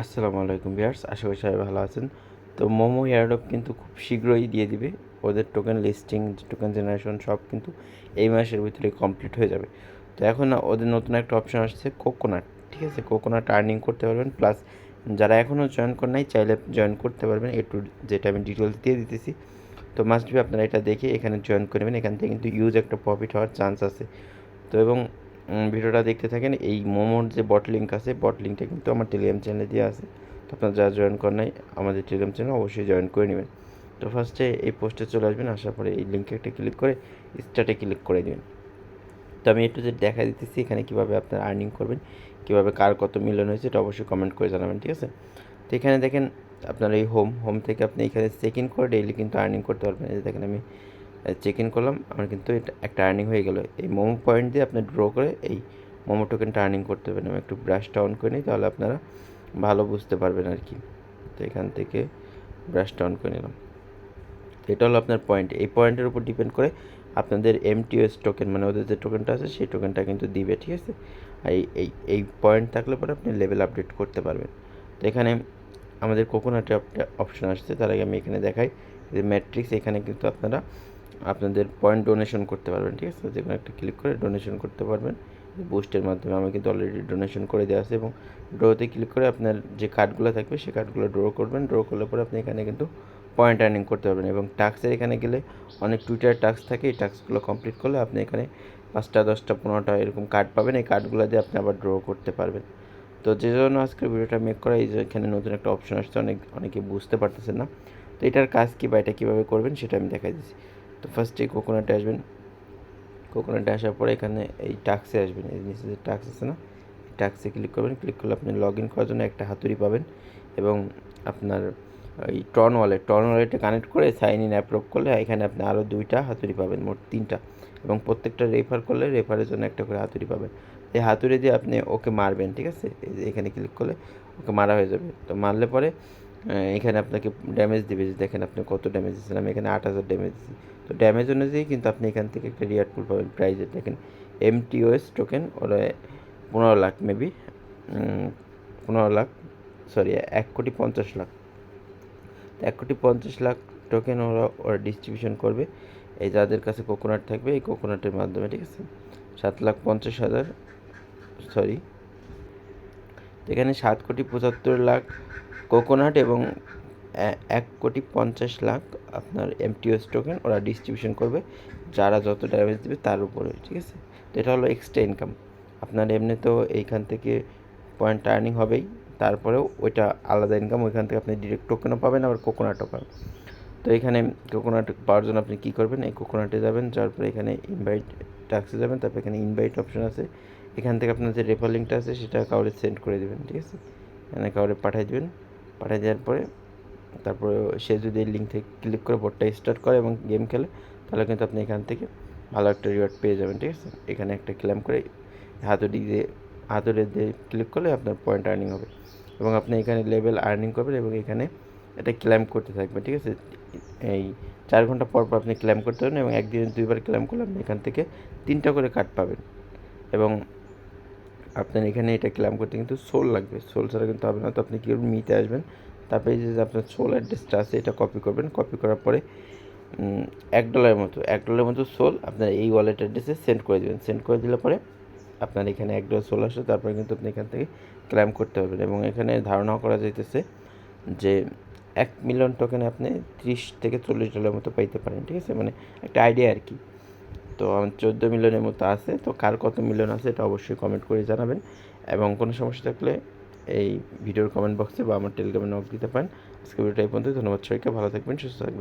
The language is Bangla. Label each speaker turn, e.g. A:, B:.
A: আসসালামু আলাইকুম বিয়ার্স আশা করি সবাই ভালো আছেন। তো মোমো এয়ারডপ কিন্তু খুব শীঘ্রই দিয়ে দিবে। ওদের টোকেন লিস্টিং টোকেন জেনারেশন সব কিন্তু এই মাসের ভিতরে কমপ্লিট হয়ে যাবে। তো এখন ওদের নতুন একটা অপশন আসছে কোকোনাট ঠিক আছে কোকোনাট আর্নিং করতে পারবেন। প্লাস যারা এখনও জয়েন করে নাই, চাইলে জয়েন করতে পারবেন। একটু যেটা আমি ডিটেলস দিয়ে দিতেছি। তো মাস্ট বি আপনারা এটা দেখে এখানে জয়েন করবেন এখান থেকে কিন্তু ইউজ একটা প্রফিট হওয়ার চান্স আছে। তো এবং ভিডিওটা দেখতে থাকেন। এই মোমোর যে বট লিঙ্ক আছে বট লিঙ্কটা কিন্তু আমার টেলিগ্রাম চ্যানেলে দেওয়া আছে। তো আপনারা যারা জয়েন করেন নাই, আমাদের টেলিগ্রাম চ্যানেল অবশ্যই জয়েন করে নেবেন। তো ফার্স্টে এই পোস্টে চলে আসবেন, আসার পরে এই লিঙ্কে একটা ক্লিক করে স্টার্টে ক্লিক করে দেবেন তো আমি একটু যে দেখা দিতেছি, এখানে কীভাবে আপনারা আর্নিং করবেন, কীভাবে কার কত মিলন হয়েছে, এটা অবশ্যই কমেন্ট করে জানাবেন, ঠিক আছে? তো এখানে দেখেন, আপনার এই হোম হোম থেকে আপনি এখানে চেক ইন করে ডেইলি কিন্তু আর্নিং করতে পারবেন। এই দেখেন আমি চেক ইন করলাম। আমার কিন্তু এটা একটা আর্নিং হয়ে গেল। এই মোমো পয়েন্ট দিয়ে আপনি ড্র করে এই মোমো টোকেনটা আর্নিং করতে পারবেন আমি একটু ব্রাশটা অন করে নিই, তাহলে আপনারা ভালো বুঝতে পারবেন আর কি। তো এখান থেকে ব্রাশটা অন করে নিলাম। এটা হলো আপনার পয়েন্ট এই পয়েন্টের উপর ডিপেন্ড করে আপনাদের এমটিওএস টোকেন মানে ওদের যে টোকেনটা আছে, সেই টোকেনটা কিন্তু দিবে, ঠিক আছে? আর এই এই পয়েন্ট থাকলে পরে আপনি লেভেল আপডেট করতে পারবেন। তো এখানে আমাদের কোকোনাটে একটা অপশন আসছে, তার আগে আমি এখানে দেখাই। যে ম্যাট্রিক্স এখানে কিন্তু আপনারা আপনাদের পয়েন্ট ডোনেশন করতে পারবেন, ঠিক আছে? যে কোনো একটা ক্লিক করে ডোনেশন করতে পারবেন। বুস্টের মাধ্যমে আমি কিন্তু অলরেডি ডোনেশন করে দেওয়া আছে এবং ড্রোতে ক্লিক করে আপনার যে কার্ডগুলো থাকবে সেই কার্ডগুলো ড্র করবেন। ড্র করলে পরে আপনি এখানে কিন্তু পয়েন্ট আর্নিং করতে পারবেন এবং টাস্কের এখানে গেলে অনেক টুইটার টাস্ক থাকে। এই টাস্কগুলো কমপ্লিট করলে আপনি এখানে পাঁচটা, দশটা, পনেরোটা এরকম কার্ড পাবেন। এই কার্ডগুলো দিয়ে আপনি আবার ড্র করতে পারবেন। তো যে জন্য আজকের ভিডিওটা মেক করা, এই যে এখানে নতুন একটা অপশন আসছে, অনেক, অনেকে বুঝতে পারতেছেন না। তো এটার কাজ কী বা এটা কীভাবে করবেন, সেটা আমি দেখাই দিচ্ছি। তো ফার্স্টে কোকোনাটে আসবেন। কোকোনাটে আসার পরে এখানে এই টাক্সে আসবেন। এই নিচে যে টাক্স আছে না, এই টাক্সে ক্লিক করবেন। ক্লিক করলে আপনি লগ ইন করার জন্য একটা হাতুড়ি পাবেন এবং আপনার এই টর্ন ওয়ালেট টর্ন ওয়ালেটে কানেক্ট করে সাইন ইন অ্যাপ্রুভ করলে এখানে আপনি আরও দুইটা হাতুড়ি পাবেন, মোট তিনটা। এবং প্রত্যেকটা রেফার করলে রেফারের জন্য একটা করে হাতুড়ি পাবেন। এই হাতুড়ি দিয়ে আপনি ওকে মারবেন, ঠিক আছে? এখানে ক্লিক করলে ওকে মারা হয়ে যাবে। তো মারলে পরে এখানে আপনাকে ড্যামেজ দিবে যে দেখেন আপনি কত ড্যামেজ দিচ্ছেন, আমি এখানে আট হাজার ড্যামেজ দিচ্ছি। তো ড্যামেজ অনুযায়ী কিন্তু আপনি এখান থেকে একটা রিয়ার্ড পুল পাবেন প্রাইজে দেখেন এমটিওএস টোকেন ওরা পনেরো লাখ মেবি পনেরো লাখ সরি এক কোটি পঞ্চাশ লাখ। এক কোটি পঞ্চাশ লাখ টোকেন ওরা ওরা ডিস্ট্রিবিউশন করবে। এই যাদের কাছে কোকোনাট থাকবে, এই কোকোনাটের মাধ্যমে, ঠিক আছে? সাত লাখ পঞ্চাশ হাজার সরি এখানে সাত কোটি পঁচাত্তর লাখ কোকোনাট এবং এক কোটি পঞ্চাশ লাখ আপনার এমটিএস টোকেন ওরা ডিস্ট্রিবিউশন করবে। যারা যত ড্যামেজ দেবে তার উপরে, ঠিক আছে? তো এটা হলো এক্সট্রা ইনকাম আপনার এমনি তো এইখান থেকে পয়েন্ট আর্নিং হবেই। তারপরেও ওইটা আলাদা ইনকাম ওইখান থেকে আপনি ডিরেক্ট টোকেনও পাবেন, আবার কোকোনাটও পাবেন। তো এখানে কোকোনাট পাওয়ার জন্য আপনি কী করবেন? এই কোকোনাটে যাবেন, যাওয়ার পরে এখানে ইনভাইট টাক্সে যাবেন, তারপর এখানে ইনভাইট অপশন আছে। এখান থেকে আপনার যে রেফার লিঙ্কটা আছে, সেটা কাউরে সেন্ড করে দেবেন, ঠিক আছে? এখানে কাউরে পাঠিয়ে দেবেন। পাঠিয়ে দেওয়ার পরে তারপরে সে যদি এই লিঙ্ক থেকে ক্লিক করে বোর্ডটা স্টার্ট করে এবং গেম খেলে, তাহলে কিন্তু আপনি এখান থেকে ভালো একটা রিওয়ার্ড পেয়ে যাবেন, ঠিক আছে? এখানে একটা ক্লেম করে হাতুড়ি দিয়ে হাতুড়ি দিয়ে ক্লিক করলে আপনার পয়েন্ট আর্নিং হবে এবং আপনি এখানে লেভেল আর্নিং করবেন এবং এখানে এটা ক্লেম করতে থাকবেন, ঠিক আছে? এই চার ঘণ্টা পর পর আপনি ক্লেম করতে পারেন এবং একদিনে দুইবার ক্লেম করলে আপনি এখান থেকে তিনটা করে কার্ড পাবেন এবং আপনার এখানে এটা ক্লেম করতে কিন্তু সোল লাগবে। সোল ছাড়া কিন্তু হবে না। তো আপনি কী করবেন মিতে আসবেন? তারপরে যে আপনার সোল অ্যাড্রেসটা আছে, এটা কপি করবেন। কপি করার পরে এক ডলারের মতো, এক ডলারের মতো সোল আপনার এই ওয়ালেট অ্যাড্রেসে সেন্ড করে দেবেন। সেন্ড করে দিলে পরে আপনার এখানে এক ডলার সোল আসে। তারপরে কিন্তু আপনি এখান থেকে ক্লেম করতে পারবেন। এবং এখানে ধারণা করা যাইতেছে যে এক মিলিয়ন টোকেনে আপনি ত্রিশ থেকে চল্লিশ ডলারের মতো পাইতে পারেন। ঠিক আছে? মানে একটা আইডিয়া আর কি। তো আমার চোদ্দ মিলিয়নের মতো আছে, তো কার কত মিলিয়ন আছে এটা অবশ্যই কমেন্ট করে জানাবেন। এবং কোনো সমস্যা থাকলে এই ভিডিওর কমেন্ট বক্সে বা আমার টেলিগ্রামে নক দিতে পারেন। আজকে ভিডিওটা এই পর্যন্ত ধন্যবাদ সবাইকে, ভালো থাকবেন, সুস্থ থাকবেন।